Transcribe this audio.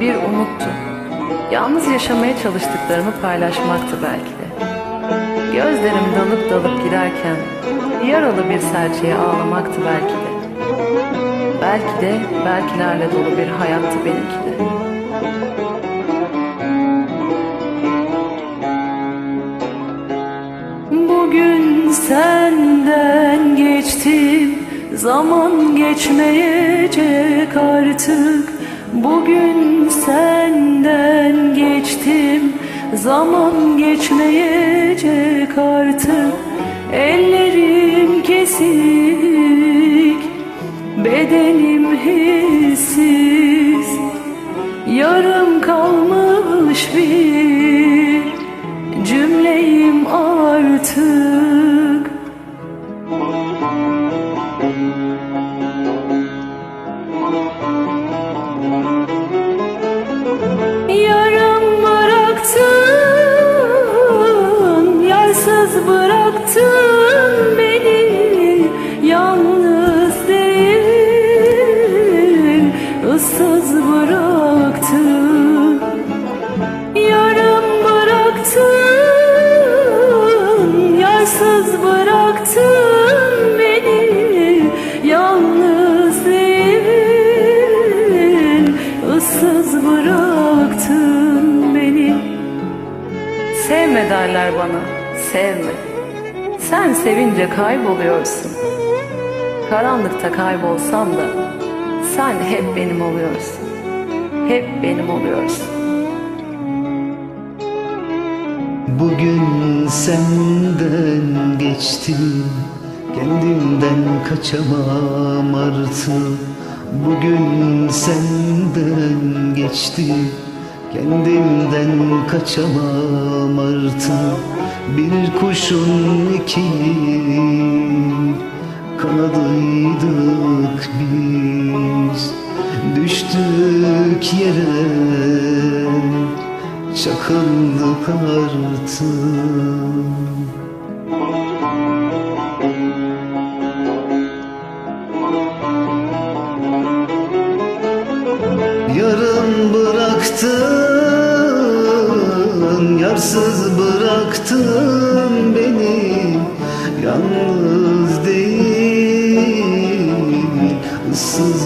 Bir umuttu. Yalnız yaşamaya çalıştıklarımı paylaşmaktı belki de. Gözlerim dalıp dalıp giderken yaralı bir serçeye ağlamaktı belki de. Belki de belkilerle dolu bir hayattı benimki de. Zaman geçmeyecek artık. Bugün senden geçtim. Zaman geçmeyecek artık. Ellerim kesik. Bedenim hissiz. Yarım kalmış bir cümleyim artık Yarım bıraktın, yarsız bıraktın beni. Yalnız değil, ıssız bıraktın. Yarım bıraktın, yarsız bıraktın Sevme derler bana, sevme. Sen sevince kayboluyorsun. Karanlıkta kaybolsam da Sen hep benim oluyorsun. Hep benim oluyorsun. Bugün senden geçtim. Kendimden kaçamam artık. Bugün senden geçtim Kendimden kaçamam artık. Bir kuşun iki kanadıydık biz. Düştük yere. Çakıldık artık Yarım bıraktın, yarsız bıraktın beni. Yalnız değil, ıssız